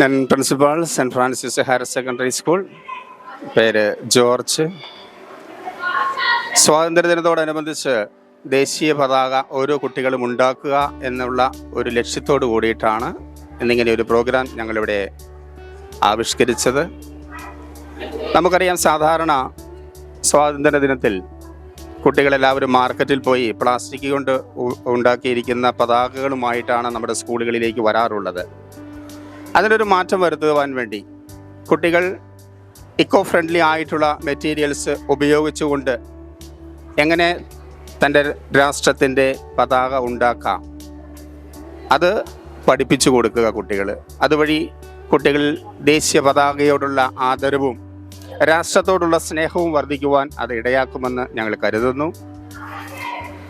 ഞാൻ principal Saint Francis higher secondary school. പേര് George. സ്വാതന്ത്ര്യദിനത്തോടനുബന്ധിച്ച് ദേശീയ പതാക ഓരോ കുട്ടികളും ഉണ്ടാക്കുക എന്നുള്ള ഒരു ലക്ഷ്യത്തോടു കൂടിയിട്ടാണ് എന്നിങ്ങനെ ഒരു പ്രോഗ്രാം ഞങ്ങളിവിടെ ആവിഷ്കരിച്ചത്. നമുക്കറിയാം സാധാരണ സ്വാതന്ത്ര്യ ദിനത്തിൽ കുട്ടികളെല്ലാവരും മാർക്കറ്റിൽ പോയി പ്ലാസ്റ്റിക് കൊണ്ട് ഉണ്ടാക്കിയിരിക്കുന്ന പതാകകളുമായിട്ടാണ് നമ്മുടെ സ്കൂളുകളിലേക്ക് വരാറുള്ളത്. അതിനൊരു മാറ്റം വരുത്തുവാൻ വേണ്ടി കുട്ടികൾ ഇക്കോ ഫ്രണ്ട്ലി ആയിട്ടുള്ള മെറ്റീരിയൽസ് ഉപയോഗിച്ചുകൊണ്ട് എങ്ങനെ തന്റെ രാഷ്ട്രത്തിന്റെ പതാക ഉണ്ടാക്കാം. അത് പഠിപ്പിച്ചു കൊടുക്കുക കുട്ടികൾ. അതുവഴി കുട്ടികളിൽ ദേശീയ പതാകയോടുള്ള ആദരവും രാഷ്ട്രത്തോടുള്ള സ്നേഹവും വർദ്ധിക്കുവാൻ അത് ഇടയാക്കുമെന്ന് ഞങ്ങൾ കരുതുന്നു.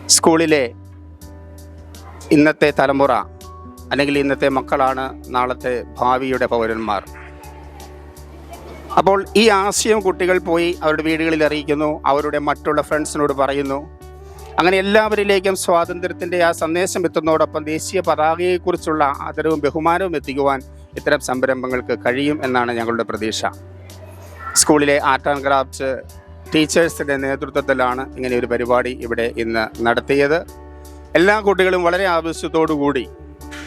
സ്കൂളിലെ ഇന്നത്തെ തലമുറ അല്ലെങ്കിൽ ഇന്നത്തെ മക്കളാണ് നാളത്തെ ഭാവിയുടെ പൗരന്മാർ. അപ്പോൾ ഈ ആശയം കുട്ടികൾ പോയി അവരുടെ വീടുകളിൽ അറിയിക്കുന്നു അവരുടെ മറ്റുള്ള ഫ്രണ്ട്സിനോട് പറയുന്നു. അങ്ങനെ എല്ലാവരിലേക്കും സ്വാതന്ത്ര്യത്തിന്റെ ആ സന്ദേശം എത്തുന്നതോടൊപ്പം ദേശീയ പതാകയെക്കുറിച്ചുള്ള ആദരവും ബഹുമാനവും എത്തിക്കുവാൻ ഇത്തരം സംരംഭങ്ങൾക്ക് കഴിയും എന്നാണ് ഞങ്ങളുടെ പ്രതീക്ഷ. സ്കൂളിലെ ആർട്ട് ആൻഡ് ക്രാഫ്റ്റ് ടീച്ചേഴ്സിന്റെ നേതൃത്വത്തിലാണ് ഇങ്ങനെ ഒരു പരിപാടി ഇവിടെ ഇന്ന് നടത്തിയത്. എല്ലാ കുട്ടികളും വളരെ ആവശ്യത്തോടു കൂടി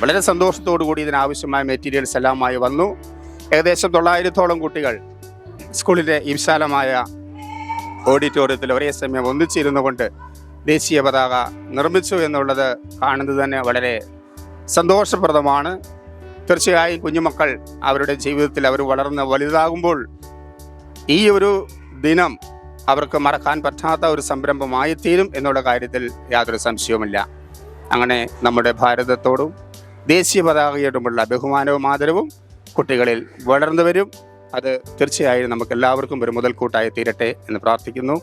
വളരെ സന്തോഷത്തോടു കൂടി ഇതിനാവശ്യമായ മെറ്റീരിയൽസ് എല്ലാമായി വന്നു. ഏകദേശം തൊള്ളായിരത്തോളം കുട്ടികൾ സ്കൂളിലെ വിശാലമായ ഓഡിറ്റോറിയത്തിൽ ഒരേ സമയം ഒന്നിച്ചിരുന്നു കൊണ്ട് ദേശീയ പതാക നിർമ്മിച്ചു എന്നുള്ളത് കാണുന്നത് തന്നെ വളരെ സന്തോഷപ്രദമാണ്. തീർച്ചയായും കുഞ്ഞുമക്കൾ അവരുടെ ജീവിതത്തിൽ അവർ വളർന്ന് വലുതാകുമ്പോൾ ഈ ഒരു ദിനം അവർക്ക് മറക്കാൻ പറ്റാത്ത ഒരു സംരംഭമായി തീരും എന്നുള്ള കാര്യത്തിൽ യാതൊരു സംശയവുമില്ല. അങ്ങനെ നമ്മുടെ ഭാരതത്തോടും ദേശീയ പതാകയോടുമുള്ള ബഹുമാനവും ആദരവും കുട്ടികളിൽ വളർന്നു വരും. അത് തീർച്ചയായും നമുക്ക് എല്ലാവർക്കും ഒരു മുതൽക്കൂട്ടായി തീരട്ടെ എന്ന് പ്രാർത്ഥിക്കുന്നു.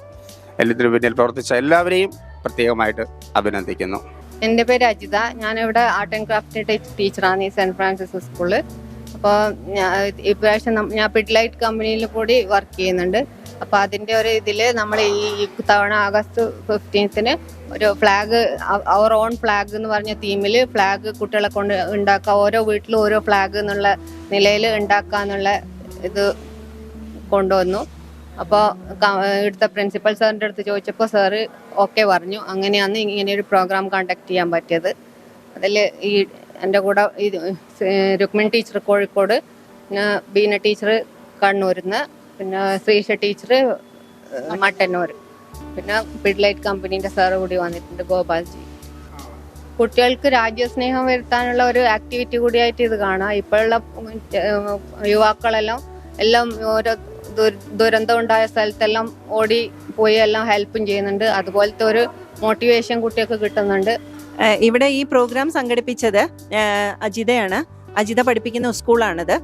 എല്ലാത്തിനു പിന്നിൽ പ്രവർത്തിച്ച എല്ലാവരെയും പ്രത്യേകമായിട്ട് അഭിനന്ദിക്കുന്നു. എന്റെ പേര് അജിത. ഞാനിവിടെ ആർട്ട് ആൻഡ് ക്രാഫ്റ്റ് ടീച്ചറാണ് ഈ സെന്റ് ഫ്രാൻസിസ് സ്കൂളിൽ അപ്പോൾ ഇപ്രാവശ്യം നം- ഞാൻ പിഡ്ലൈറ്റ് കമ്പനിയിൽ കൂടി വർക്ക് ചെയ്യുന്നുണ്ട്. അപ്പോൾ അതിന്റെ ഒരു ഇതിൽ നമ്മൾ ഈ തവണ ആഗസ്റ്റ് ഫിഫ്റ്റീൻത്തിന് ഒരു ഫ്ലാഗ് അവർ ഓൺ ഫ്ലാഗ് എന്ന് പറഞ്ഞ തീമിൽ ഫ്ലാഗ് കുട്ടികളെ കൊണ്ട് ഉണ്ടാക്കുക ഓരോ വീട്ടിലും ഓരോ ഫ്ലാഗ് എന്നുള്ള നിലയിൽ ഉണ്ടാക്കുക എന്നുള്ള ഇത് കൊണ്ടുവന്നു. അപ്പോൾ ഇവിടുത്തെ പ്രിൻസിപ്പൽ സാറിന്റെ അടുത്ത് ചോദിച്ചപ്പോൾ സാറ് ഓക്കെ പറഞ്ഞു. അങ്ങനെയാണ് ഇങ്ങനെ ഒരു പ്രോഗ്രാം കണ്ടക്ട് ചെയ്യാൻ പറ്റിയത്. അതിൽ ഈ എന്റെ കൂടെ ഈ രുക്മിൺ ടീച്ചർ കോഴിക്കോട് ബീന ടീച്ചർ കണ്ണൂരിൽ നിന്ന് പിന്നെ ശ്രീഷ ടീച്ചർ മട്ടന്നൂർ. പിന്നെ പിഡ്ലൈറ്റ് കമ്പനീന്റെ സാറ് കൂടി വന്നിട്ടുണ്ട് ഗോപാൽജി. കുട്ടികൾക്ക് രാജ്യസ്നേഹം വരുത്താനുള്ള ഒരു ആക്ടിവിറ്റി കൂടിയായിട്ട് ഇത് കാണാം. ഇപ്പോഴുള്ള യുവാക്കളെല്ലാം എല്ലാം ഓരോ ദുര- ദുരന്തം ഉണ്ടായ സ്ഥലത്തെല്ലാം ഓടി പോയി എല്ലാം ഹെൽപ്പും ചെയ്യുന്നുണ്ട്. അതുപോലത്തെ ഒരു മോട്ടിവേഷൻ കുട്ടികൾക്ക് കിട്ടുന്നുണ്ട്. ഇവിടെ ഈ പ്രോഗ്രാം സംഘടിപ്പിച്ചത് അജിതയാണ്. അജിത പഠിപ്പിക്കുന്ന സ്കൂളാണിത്.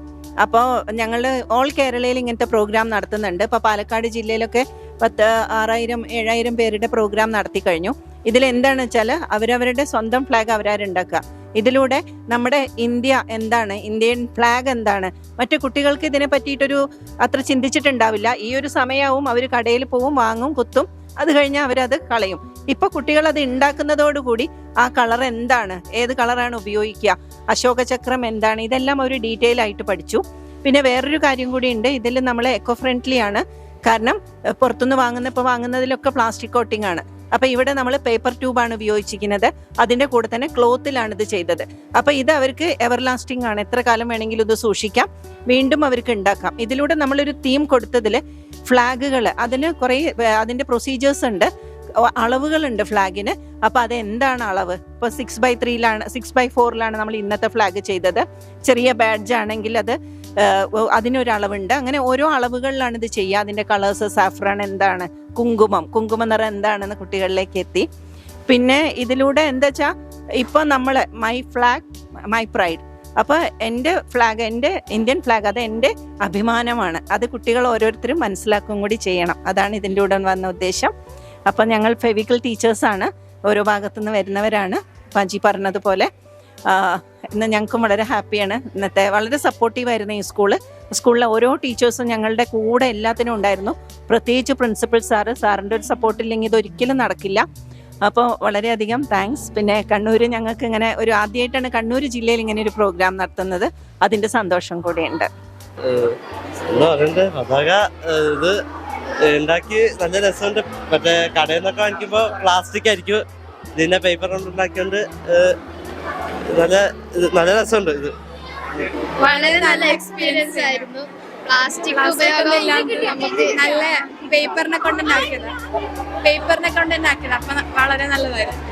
അപ്പോൾ ഞങ്ങൾ ഓൾ കേരളയിൽ ഇങ്ങനത്തെ പ്രോഗ്രാം നടത്തുന്നുണ്ട്. ഇപ്പോൾ പാലക്കാട് ജില്ലയിലൊക്കെ പത്ത് ആറായിരം ഏഴായിരം പേരുടെ പ്രോഗ്രാം നടത്തി കഴിഞ്ഞു. ഇതിൽ എന്താണെന്ന് വെച്ചാൽ അവരവരുടെ സ്വന്തം ഫ്ലാഗ് അവരാരുണ്ടാക്കുക. ഇതിലൂടെ നമ്മുടെ ഇന്ത്യ എന്താണ് ഇന്ത്യൻ ഫ്ലാഗ് എന്താണ്? മറ്റു കുട്ടികൾക്ക് ഇതിനെ പറ്റിയിട്ടൊരു അത്ര ചിന്തിച്ചിട്ടുണ്ടാവില്ല. ഈ ഒരു സമയവും അവർ കടയിൽ പോവും വാങ്ങും കുത്തും. അത് കഴിഞ്ഞാൽ അവരത് കളയും. ഇപ്പൊ കുട്ടികൾ അത് ഉണ്ടാക്കുന്നതോടുകൂടി ആ കളർ എന്താണ്? ഏത് കളറാണ് ഉപയോഗിക്കുക? അശോക ചക്രം എന്താണ്? ഇതെല്ലാം ഒരു ഡീറ്റെയിൽ ആയിട്ട് പഠിച്ചു. പിന്നെ വേറൊരു കാര്യം കൂടി ഉണ്ട്. ഇതിൽ നമ്മൾ എക്കോ ഫ്രണ്ട്ലി ആണ്. കാരണം പുറത്തുനിന്ന് വാങ്ങുന്ന ഇപ്പോൾ വാങ്ങുന്നതിലൊക്കെ പ്ലാസ്റ്റിക് കോട്ടിംഗ് ആണ്. അപ്പൊ ഇവിടെ നമ്മൾ പേപ്പർ ട്യൂബാണ് ഉപയോഗിച്ചിരിക്കുന്നത്. അതിന്റെ കൂടെ തന്നെ ക്ലോത്തിലാണ് ഇത് ചെയ്തത്. അപ്പൊ ഇത് അവർക്ക് എവർ ലാസ്റ്റിംഗ് ആണ്. എത്ര കാലം വേണമെങ്കിലും ഇത് സൂക്ഷിക്കാം. വീണ്ടും അവർക്ക് ഉണ്ടാക്കാം ഇതിലൂടെ നമ്മളൊരു തീം കൊടുത്തതിൽ ഫ്ലാഗുകൾ അതിന് കുറേ അതിന്റെ പ്രൊസീജിയേഴ്സ് ഉണ്ട്. അളവുകളുണ്ട് ഫ്ലാഗിന്. അപ്പോൾ അത് എന്താണ് അളവ് ഇപ്പോൾ സിക്സ് ബൈ ത്രീയിലാണ് സിക്സ് ബൈ ഫോറിലാണ് നമ്മൾ ഇന്നത്തെ ഫ്ലാഗ് ചെയ്തത്. ചെറിയ ബാഡ്ജ് ആണെങ്കിൽ അത് അതിനൊരളവുണ്ട്. അങ്ങനെ ഓരോ അളവുകളിലാണ് ഇത് ചെയ്യുക. അതിന്റെ കളേഴ്സ് സാഫ്രാൻ എന്താണ്? കുങ്കുമം. കുങ്കുമ നിറം എന്താണെന്ന് കുട്ടികളിലേക്ക് എത്തി. പിന്നെ ഇതിലൂടെ എന്താ വെച്ചാൽ ഇപ്പം നമ്മൾ മൈ ഫ്ലാഗ് മൈ പ്രൈഡ് അപ്പൊ എന്റെ ഫ്ലാഗ് എന്റെ ഇന്ത്യൻ ഫ്ലാഗ് അത് എന്റെ അഭിമാനമാണ്. അത് കുട്ടികൾ ഓരോരുത്തരും മനസ്സിലാക്കുകയും കൂടി ചെയ്യണം. അതാണ് ഇതിന്റെ ഉടൻ വന്ന ഉദ്ദേശം. അപ്പം ഞങ്ങൾ ഫെവിക്കൽ ടീച്ചേഴ്സാണ് ഓരോ ഭാഗത്തുനിന്ന് വരുന്നവരാണ്. പാഞ്ചി പറഞ്ഞതുപോലെ. ഇന്ന് ഞങ്ങൾക്കും വളരെ ഹാപ്പിയാണ് ഇന്നത്തെ വളരെ സപ്പോർട്ടീവായിരുന്നു ഈ സ്കൂൾ സ്കൂളിലെ ഓരോ ടീച്ചേഴ്സും ഞങ്ങളുടെ കൂടെ എല്ലാത്തിനും ഉണ്ടായിരുന്നു. പ്രത്യേകിച്ച് പ്രിൻസിപ്പൽ സാറ് സാറിന്റെ ഒരു സപ്പോർട്ടില്ലെങ്കിൽ ഇതൊരിക്കലും നടക്കില്ല. അപ്പോൾ വളരെയധികം താങ്ക്സ് പിന്നെ കണ്ണൂർ ഞങ്ങൾക്ക് ഇങ്ങനെ ഒരു ആദ്യമായിട്ടാണ് കണ്ണൂർ ജില്ലയിൽ ഇങ്ങനെ ഒരു പ്രോഗ്രാം നടത്തുന്നത്. അതിന്റെ സന്തോഷം കൂടിയുണ്ട്. പതാക ഇത് ഉണ്ടാക്കി നല്ല രസമുണ്ട്. മറ്റേ കടയിൽ നിന്നൊക്കെ വാങ്ങിക്കുമ്പോൾ പ്ലാസ്റ്റിക് ആയിരിക്കും. ഇതിന്റെ പേപ്പർ കൊണ്ട് ഉണ്ടാക്കിയോണ്ട് നല്ല നല്ല രസമുണ്ട് ഇത്. വളരെ നല്ല എക്സ്പീരിയൻസ് ആയിരുന്നു. പ്ലാസ്റ്റിക് ഉപയോഗം നമുക്ക് നല്ല പേപ്പറിനെ കൊണ്ട് ഉണ്ടാക്കിയത് പേപ്പറിനെ കൊണ്ട് ആക്കിയത്. അപ്പൊ വളരെ നല്ലതായിരുന്നു.